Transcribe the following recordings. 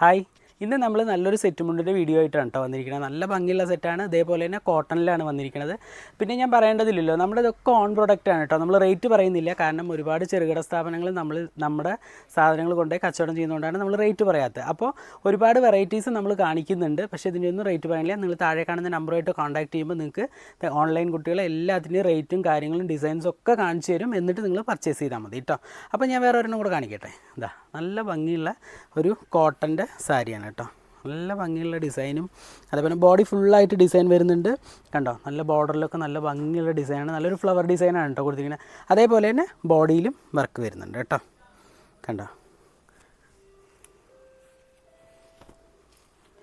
Hi. ഇന്ന് നമ്മൾ നല്ലൊരു സെറ്റ് മുണ്ടിന്റെ വീഡിയോ ആയിട്ടാണ് കേട്ടോ വന്നിരിക്കുന്നത്. നല്ല ഭംഗിയുള്ള സെറ്റാണ്. അതേപോലെ തന്നെ കോട്ടണിലാണ് വന്നിരിക്കുന്നത്. പിന്നെ ഞാൻ പറയേണ്ടതില്ലല്ലോ നമ്മുടെ ഇതൊക്കെ ഓൺ പ്രൊഡക്റ്റാണ് ആണ് കേട്ടോ നമ്മൾ റേറ്റ് പറയുന്നില്ല. കാരണം ഒരുപാട് ചെറുകിട സ്ഥാപനങ്ങൾ നമ്മൾ നമ്മുടെ സാധനങ്ങൾ കൊണ്ടുപോയി കച്ചവടം ചെയ്യുന്നതുകൊണ്ടാണ് നമ്മൾ റേറ്റ് പറയാത്തത്. അപ്പോൾ ഒരുപാട് വെറൈറ്റീസ് നമ്മൾ കാണിക്കുന്നുണ്ട്. പക്ഷേ ഇതിന്റെയൊന്നും റേറ്റ് പറയുന്നില്ല നിങ്ങൾ താഴെ കാണുന്ന നമ്പറുമായിട്ട് കോൺടാക്ട് ചെയ്യുമ്പോൾ നിങ്ങൾക്ക് ഓൺലൈൻ കുട്ടികളെ എല്ലാത്തിന്റെയും റേറ്റും കാര്യങ്ങളും ഡിസൈൻസും ഒക്കെ കാണിച്ചു തരും. എന്നിട്ട് നിങ്ങൾ പർച്ചേസ് ചെയ്താൽ മതി കേട്ടോ അപ്പോൾ ഞാൻ വേറെ ഒരെണ്ണം കൂടെ കാണിക്കട്ടെ? ഇതാ നല്ല ഭംഗിയുള്ള ഒരു കോട്ടന്റെ സാരിയാണ് കേട്ടോ. നല്ല ഭംഗിയുള്ള ഡിസൈനും അതേപോലെ ബോഡി ഫുള്ളായിട്ട് ഡിസൈൻ വരുന്നുണ്ട്. കണ്ടോ? നല്ല ബോർഡറിലൊക്കെ നല്ല ഭംഗിയുള്ള ഡിസൈനാണ് നല്ലൊരു ഫ്ലവർ ഡിസൈനാണ് കേട്ടോ കൊടുത്തിരിക്കുന്നത്. അതേപോലെ തന്നെ ബോഡിയിലും വർക്ക് വരുന്നുണ്ട് കേട്ടോ. കണ്ടോ?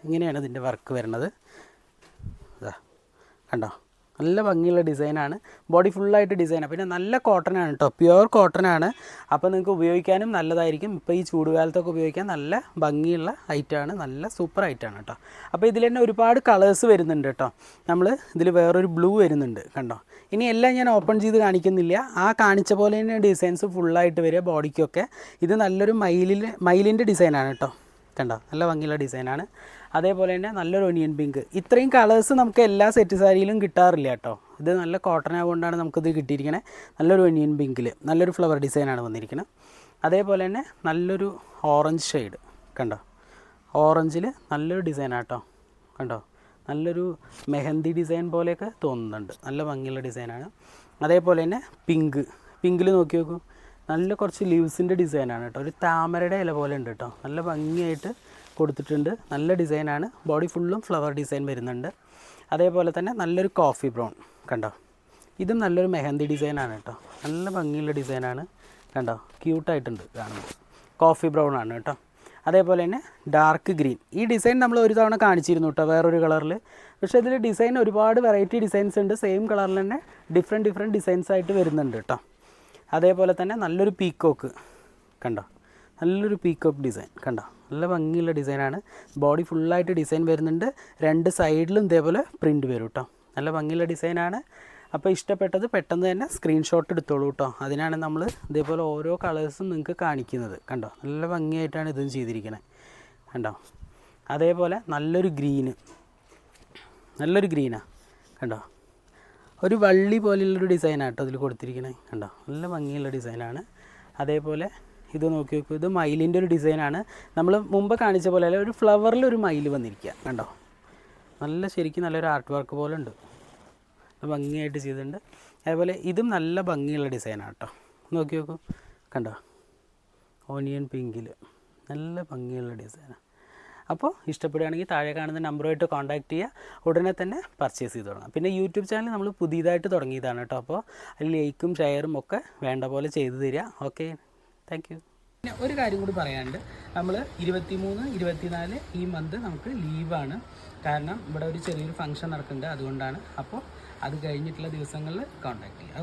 ഇങ്ങനെയാണ് ഇതിന്റെ വർക്ക് വരുന്നത്. കണ്ടോ? നല്ല ഭംഗിയുള്ള ഡിസൈനാണ്. ബോഡി ഫുള്ളായിട്ട് ഡിസൈനാണ് പിന്നെ നല്ല കോട്ടനാണ് കേട്ടോ പ്യുവർ കോട്ടനാണ്. അപ്പോൾ നിങ്ങൾക്ക് ഉപയോഗിക്കാനും നല്ലതായിരിക്കും. ഇപ്പോൾ ഈ ചൂടുകാലത്തൊക്കെ ഉപയോഗിക്കാൻ നല്ല ഭംഗിയുള്ള ഐറ്റമാണ് നല്ല സൂപ്പർ ഐറ്റമാണ് കേട്ടോ അപ്പോൾ ഇതിൽ തന്നെ ഒരുപാട് കളേഴ്സ് വരുന്നുണ്ട് കേട്ടോ നമ്മൾ ഇതിൽ വേറൊരു ബ്ലൂ വരുന്നുണ്ട് കണ്ടോ? ഇനി എല്ലാം ഞാൻ ഓപ്പൺ ചെയ്ത് കാണിക്കുന്നില്ല. ആ കാണിച്ച പോലെ തന്നെ ഡിസൈൻസ് ഫുള്ളായിട്ട് വരിക ബോഡിക്കൊക്കെ. ഇത് നല്ലൊരു മയിലിൽ മയിലിന്റെ ഡിസൈനാണ് കേട്ടോ കണ്ടോ? നല്ല ഭംഗിയുള്ള ഡിസൈനാണ്. അതേപോലെ തന്നെ നല്ലൊരു ഒനിയൻ പിങ്ക് ഇത്രയും കളേഴ്സ് നമുക്ക് എല്ലാ സെറ്റ് സാരിയിലും കിട്ടാറില്ല കേട്ടോ. ഇത് നല്ല കോട്ടൺ ആയതുകൊണ്ടാണ് നമുക്കിത് കിട്ടിയിരിക്കണേ. നല്ലൊരു ഒനിയൻ പിങ്കിൽ നല്ലൊരു ഫ്ലവർ ഡിസൈനാണ് വന്നിരിക്കുന്നത് അതേപോലെ തന്നെ നല്ലൊരു ഓറഞ്ച് ഷെയ്ഡ് കണ്ടോ? ഓറഞ്ചിൽ നല്ലൊരു ഡിസൈനാണ് കേട്ടോ. കണ്ടോ? നല്ലൊരു മെഹന്തി ഡിസൈൻ പോലെയൊക്കെ തോന്നുന്നുണ്ട്. നല്ല ഭംഗിയുള്ള ഡിസൈനാണ് അതേപോലെ തന്നെ പിങ്ക് പിങ്കിൽ നോക്കി നോക്കൂ. നല്ല കുറച്ച് ലീവ്സിന്റെ ഡിസൈനാണ് കേട്ടോ. ഒരു താമരയുടെ ഇല പോലെ ഉണ്ട് കേട്ടോ. നല്ല ഭംഗിയായിട്ട് കൊടുത്തിട്ടുണ്ട്. നല്ല ഡിസൈനാണ്. ബോഡി ഫുള്ളും ഫ്ലവർ ഡിസൈൻ വരുന്നുണ്ട്. അതേപോലെ തന്നെ നല്ലൊരു കോഫി ബ്രൗൺ കണ്ടോ? ഇതും നല്ലൊരു മെഹന്തി ഡിസൈനാണ് കേട്ടോ. നല്ല ഭംഗിയുള്ള ഡിസൈനാണ് കണ്ടോ? ക്യൂട്ടായിട്ടുണ്ട് കാണുമ്പോൾ. കോഫി ബ്രൗൺ ആണ് കേട്ടോ. അതേപോലെ തന്നെ ഡാർക്ക് ഗ്രീൻ. ഈ ഡിസൈൻ നമ്മൾ ഒരു തവണ കാണിച്ചിരുന്നു കേട്ടോ വേറൊരു കളറിൽ. പക്ഷേ ഇതിൽ ഡിസൈൻ ഒരുപാട് വെറൈറ്റി ഡിസൈൻസ് ഉണ്ട്. സെയിം കളറിൽ തന്നെ ഡിഫറെന്റ് ഡിഫറെന്റ് ഡിസൈൻസ് ആയിട്ട് വരുന്നുണ്ട് കേട്ടോ. അതേപോലെ തന്നെ നല്ലൊരു പീക്കോക്ക് കണ്ടോ? നല്ലൊരു പീക്കോക്ക് ഡിസൈൻ കണ്ടോ? നല്ല ഭംഗിയുള്ള ഡിസൈനാണ് ബോഡി ഫുള്ളായിട്ട് ഡിസൈൻ വരുന്നുണ്ട്. രണ്ട് സൈഡിലും ഇതേപോലെ പ്രിന്റ് വരും കേട്ടോ നല്ല ഭംഗിയുള്ള ഡിസൈനാണ് അപ്പോൾ ഇഷ്ടപ്പെട്ടത് പെട്ടെന്ന് തന്നെ സ്ക്രീൻഷോട്ട് എടുത്തോളൂ കേട്ടോ അതിനാണ് നമ്മൾ ഇതേപോലെ ഓരോ കളേഴ്സും നിങ്ങൾക്ക് കാണിക്കുന്നത് കണ്ടോ? നല്ല ഭംഗിയായിട്ടാണ് ഇതും ചെയ്തിരിക്കുന്നത് കണ്ടോ? അതേപോലെ നല്ലൊരു ഗ്രീന് നല്ലൊരു ഗ്രീനാണ് കണ്ടോ? ഒരു വള്ളി പോലെയുള്ളൊരു ഡിസൈനാണ് കേട്ടോ അതിൽ കൊടുത്തിരിക്കുന്നത് കണ്ടോ? നല്ല ഭംഗിയുള്ള ഡിസൈനാണ് അതേപോലെ ഇത് നോക്കി നോക്കൂ ഇത് മയിലിന്റെ ഒരു ഡിസൈനാണ് നമ്മൾ മുമ്പ് കാണിച്ച പോലെ ഒരു ഫ്ലവറിൽ ഒരു മയിൽ വന്നിരിക്കുക കണ്ടോ? നല്ല ശരിക്കും നല്ലൊരു ആർട്ട് വർക്ക് പോലെ ഉണ്ട്. ഭംഗിയായിട്ട് ചെയ്തിട്ടുണ്ട്. അതേപോലെ ഇതും നല്ല ഭംഗിയുള്ള ഡിസൈനാണ് കേട്ടോ നോക്കി നോക്കൂ. കണ്ടോ? ഓണിയൻ പിങ്കിൽ നല്ല ഭംഗിയുള്ള ഡിസൈനാണ് അപ്പോൾ ഇഷ്ടപ്പെടുകയാണെങ്കിൽ താഴെ കാണുന്ന നമ്പറുമായിട്ട് കോൺടാക്ട് ചെയ്യുക. ഉടനെ തന്നെ പർച്ചേസ് ചെയ്ത് തുടങ്ങാം. പിന്നെ യൂട്യൂബ് ചാനൽ നമ്മൾ പുതിയതായിട്ട് തുടങ്ങിയതാണ് കേട്ടോ. അപ്പോൾ അതിൽ ലൈക്കും ഷെയറും ഒക്കെ വേണ്ട പോലെ ചെയ്തു തരിക. ഓക്കെ താങ്ക് പിന്നെ ഒരു കാര്യം കൂടി പറയാനുണ്ട്. നമ്മൾ ഇരുപത്തിമൂന്ന് ഇരുപത്തിനാല് ഈ മന്ത് നമുക്ക് ലീവാണ് കാരണം ഇവിടെ ഒരു ചെറിയൊരു ഫംഗ്ഷൻ നടക്കുന്നുണ്ട്. അതുകൊണ്ടാണ്. അപ്പോൾ അത് കഴിഞ്ഞിട്ടുള്ള ദിവസങ്ങളിൽ കോൺടാക്ട് ചെയ്യുക.